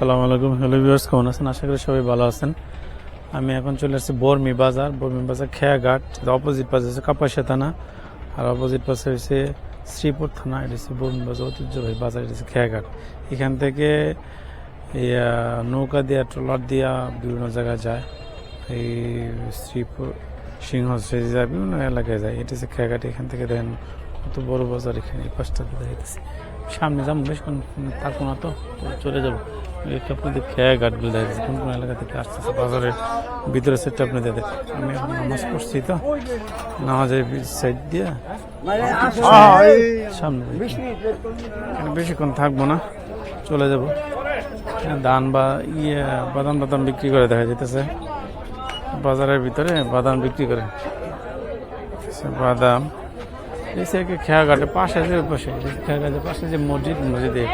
আসসালামু আলাইকুম। Hello viewers, কেমন আছেন? আশা করি সবাই ভালো আছেন। আমি এখন চলে আসছি বর্মি বাজার। বর্মি বাজার খেয়াঘাট অপোজিট পাশে হচ্ছে কাপাসিয়া থানা। আর অপোজিট পাশে হচ্ছে শ্রীপুর থানা। এটা হচ্ছে বর্মি বাজার, ঐতিহ্যবাহী বাজার, এটা হচ্ছে খেয়াঘাট। এখান থেকে নৌকা দিয়া, ট্রলার দিয়া বিভিন্ন জায়গায় যায়। এই শ্রীপুর সিংহ যায়, বিভিন্ন এলাকায় যায়। এটা হচ্ছে খেয়াঘাট। এখান থেকে দেখেন কত বড় বাজার এখানে, এই পাশটা দেখাইতেছে সামনে যাব বেশ থাকব না তো তো চলে যাব। একটু আপনাদের খেয়া ঘাটগুলো দেখা যাচ্ছে কোন কোন এলাকা থেকে আসতেছে বাজারের ভিতরে সেটটা আপনাদের দেখ আমি এখন নামাজ পড়ছি তো, নামাজের সাইড দিয়ে সামনে এখানে বেশিক্ষণ থাকব না, চলে যাব। ধান বা ইয়ে বাদাম বাদাম বিক্রি করে দেখা যেতেছে বাজারের ভিতরে বাদাম বিক্রি করে। বাদাম এই সাইডে খেয়া ঘাটে পাশে যে পাশে খেয়া ঘাটের পাশে যে মসজিদ, মসজিদে।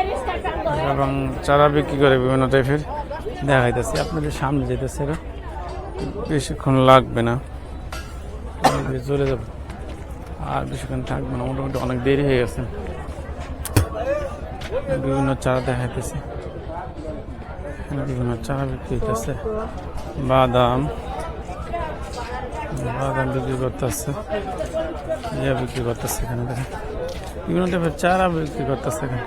এবং চারা বিক্রি করে বিভিন্ন টাইপের দেখা যাইতেছে আপনাদের সামনে যেতেছে বেশিক্ষণ লাগবে না। চলে যাব। আর বেশিক্ষণ থাকবে না। মোটামুটি অনেক দেরি হয়ে গেছে। বিভিন্ন চারা দেখা যাইতেছে এখানে বিভিন্ন চারা বিক্রি হইতেছে। বাদাম। বাদাম বিক্রি করতেছে, ইয়া বিক্রি করতেছে এখানে, দেখেন। বিভিন্ন টাইপের চারা বিক্রি করতেছে এখানে।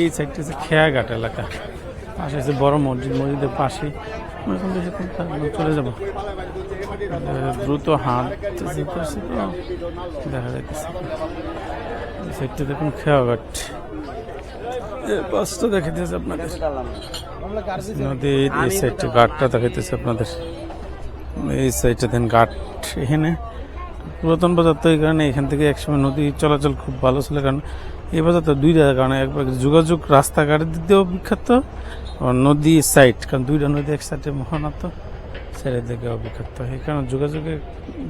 এই সাইডটা হচ্ছে খেয়াঘাট এলাকা। পাশে আছে বড় মসজিদ, মসজিদের পাশে এখন বেশিক্ষণ চলে যাব। দ্রুত হাত তো, দেখা যাইতেছে। এই সাইডটা দেখুন খেয়াঘাট। বাসটা দেখাইতেছে আপনাদের। নদীর এই সাইডটা ঘাটটা দেখাইতেছে আপনাদের। এই সাইডটা দেন ঘাট এখানে। পুরাতন বাজার তো এই কারণে এখান থেকে একসময় নদী চলাচল খুব ভালো ছিল, কারণ এই বাজার তো দুইটা কারণে একবার যোগাযোগ রাস্তাঘাটের দিক দিয়েও বিখ্যাত নদী সাইড কারণ দুইটা নদী এক সাইডে সাইডের দিকেও বিখ্যাত। এই কারণে যোগাযোগে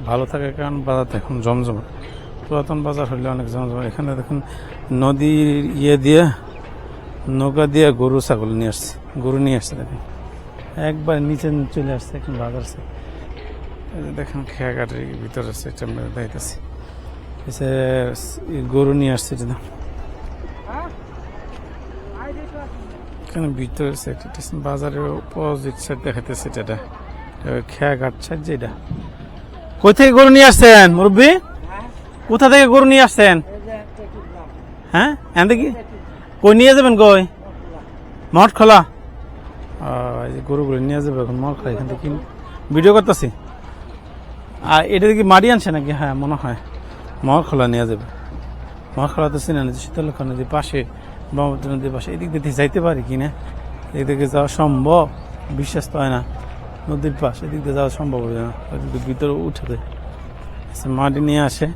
ভালো থাকার কারণে বাজারটা এখন জমজমা। পুরাতন বাজার হলে অনেক জমজমা। এখানে দেখুন নদীর ইয়ে দিয়ে, নৌকা দিয়ে গরু, ছাগল নিয়ে আসছে, গরু নিয়ে আসছে দেখুন। একবার নিচে চলে আসছে, এখন বাজার সে এই যে দেখেন খেয়াঘাটের ভিতরে সেটা আমরা দেখাইতেছি। এসে গরু নিয়ে আসছে এটা এখানে ভিতরে সেটা বাজারের অপোজিট সাইড দেখাইতেছে এটা খেয়াঘাট সাইড যেটা কই থেকে গরু নিয়ে আসছেন, মুরব্বী? কোথা থেকে গরু নিয়ে আসছেন? হ্যাঁ? এখান থেকে? কই নিয়ে যাবেন কই? মঠ খোলা। গরুগুলো নিয়ে যাবে এখন, মঠ খোলা, এখান থেকে ভিডিও করতেছি। আর এটা কি মারি আনছে নাকি? হ্যাঁ মনে হয়। মহাখোলা নিয়ে যাবে। মহাখোলা তো চিনেন যে শীতলক্ষা নদীর পাশে ব্রহ্মপুত্র নদীর পাশে। এদিক দিয়ে যাইতে পারি কি না? এদিক থেকে যাওয়া সম্ভব? বিশ্বাস তো হয় না। নদীর পাশ এদিক দিয়ে যাওয়া সম্ভব হয় না। ভিতরে উঠে দেয় আচ্ছা, মাটি নিয়ে আসে।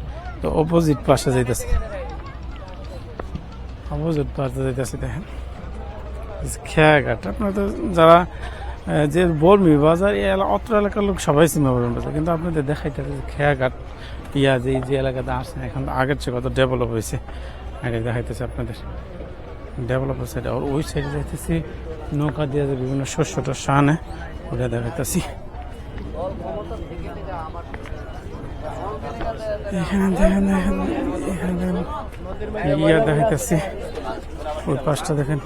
তো অপোজিট পাশে যাইতেছে। অপোজিট পাশে যাইতেছে দেখেন। খেয়াঘাট। আপনার তো যারা যে বর্মি বাজার, এই অত্র এলাকার লোক সবাই চিনে বর্মি বাজার কিন্তু আপনাদের দেখাইতে যে খেয়াঘাট ইয়া যে এই যে এলাকাতে আসছেন, এখন আগের চেয়ে কত ডেভেলপ হয়েছে। আগে দেখাইতেছে আপনাদের। ডেভেলপ হয়েছে আর ওই সাইডে যাইতেছি, নৌকা দিয়ে যে বিভিন্ন শস্য টস্য আনে, ওটা দেখাইতেছি। দেখেন ইয়া দেখাইতেছি। ওই পাশটা দেখেন।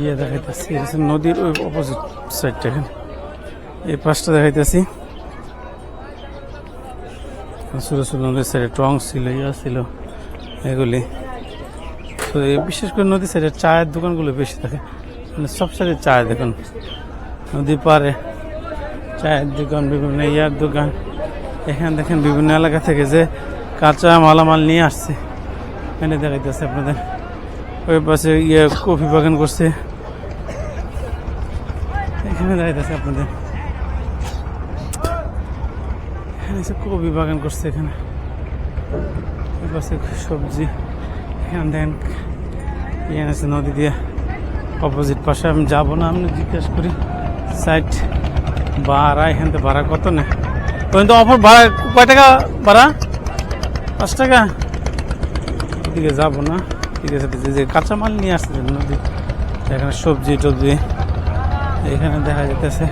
ইয়ে দেখাইতেছি নদীর ওই অপোজিট সাইডটা এখানে। এই পাশটা দেখাইতেছি। ছোটো ছোটো নদীর সাইডে টং ছিল, ইয়া ছিল, এগুলি। তো বিশেষ করে নদীর সাইডে চায়ের দোকানগুলো বেশি থাকে। মানে সব সাইডে চায় দোকান। নদী পারে চায়ের দোকান, বিভিন্ন ইয়ার দোকান। এখানে দেখেন বিভিন্ন এলাকা থেকে যে কাঁচা মালামাল নিয়ে আসছে। এখানে দেখাইতেছে আপনাদের। ওই পাশে ইয়ে কফি বাগান করছে। এখানে দাঁড়াইতেছে আপনাদের। এখানে কফি বাগান করছে এখানে। ওই পাশে সবজি। এখানে দেখেন, এখানে আছে নদী দিয়ে অপোজিট পাশে। আমি যাব না, আমি জিজ্ঞেস করি সাইড ভাড়া, এখান থেকে ভাড়া কত না? কিন্তু অফার ভাড়া, কয় টাকা ভাড়া? পাঁচ টাকা? এদিকে যাব না। যে- কাঁচামাল নিয়ে আসছে নদী, এখানে সবজি টবজি, এখানে দেখা যেতেছে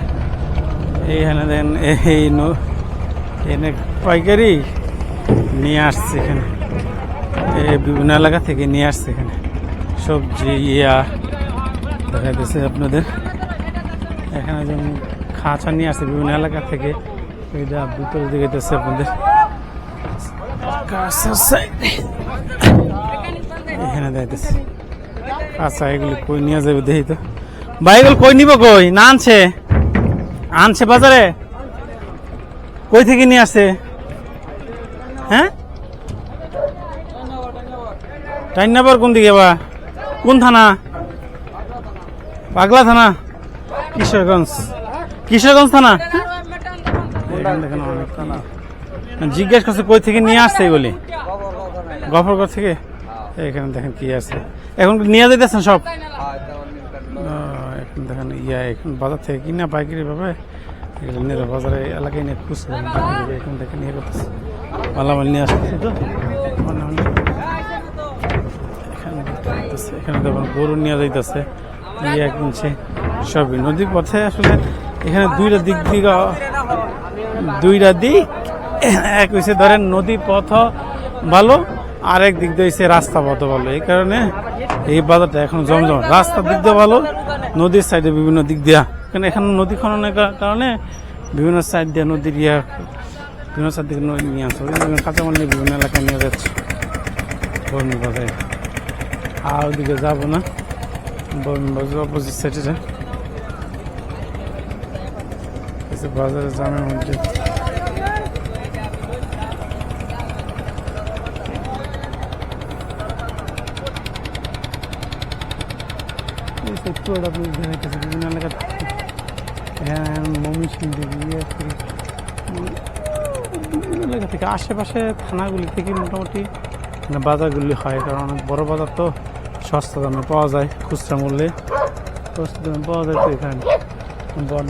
এইখানে দেখেন এই ন- এখানে পাইকারি নিয়ে আসছে এখানে। বিভিন্ন এলাকা থেকে নিয়ে আসছে এখানে। সবজি, ইয়া দেখাইতেছে আপনাদের। এখানে যেমন খাঁচা নিয়ে আসছে বিভিন্ন এলাকা থেকে, এটা ভিতরে দেখাইতেছে আপনাদের। এখানে দেখাইতেছে কাঁচা এগুলি কই নিয়ে যাবে দেখি তো। ভাই এগুলো কই নিব কই? না আনছে। আনছে বাজারে? কই থেকে নিয়ে আসছে? হ্যাঁ? টাইনাবার কোন দিকে বা? কোন থানা? পাগলা থানা? কিশোরগঞ্জ। কিশোরগঞ্জ থানা? জিজ্ঞেস করছে কই থেকে নিয়ে আসছে এগুলি? গফরগড় থেকে? এখানে দেখেন কি আছে। এখন নিয়ে যাইতেছেন সব? এখন দেখেন ইয়া, এখন বাজার থেকে কিনা পাইকারি ভাবে এগুলো বাজারে এলাকায় নিয়ে খুচরো এখন দেখে নিয়ে করতেছে মালামাল নিয়ে আসতেছে তো। এখানে দেখুন গরু নিয়ে যাইতেছে। ইয়া কিনছে সবই। নদীর পথে আসলে এখানে দুইটা দিক দিক, দুইটা দিক। এক হয়েছে ধরেন নদী পথ ভালো আর এক দিক দিয়ে হচ্ছে রাস্তা পথ ভালো। এই কারণে এই বাজারটা এখন জমজম রাস্তার দিক দিয়ে ভালো, নদীর সাইডে বিভিন্ন দিক দিয়া। কারণ এখানে নদী খননের কারণে বিভিন্ন সাইড দিয়ে নদীর ইয়া, বিভিন্ন সাইড থেকে নদী নিয়ে আসছে জন্য কাঁচামাল নিয়ে বিভিন্ন এলাকায় নিয়ে যাচ্ছে। বর্মি বাজারে। আর ওদিকে যাব না। বর্মি বাজার অপোজিট সাইডে বাজারে জানার মধ্যে সেক্টরটা আপনি দেখাইতেছে বিভিন্ন এলাকা থেকে মমিসিং বিভিন্ন এলাকা থেকে আশেপাশে থানাগুলি থেকে মোটামুটি বাজারগুলি হয় কারণ অনেক বড় বাজার তো সস্তা দামে পাওয়া যায় খুচরা মূল্যে সস্তা দামে পাওয়া যায় তো এখানে বট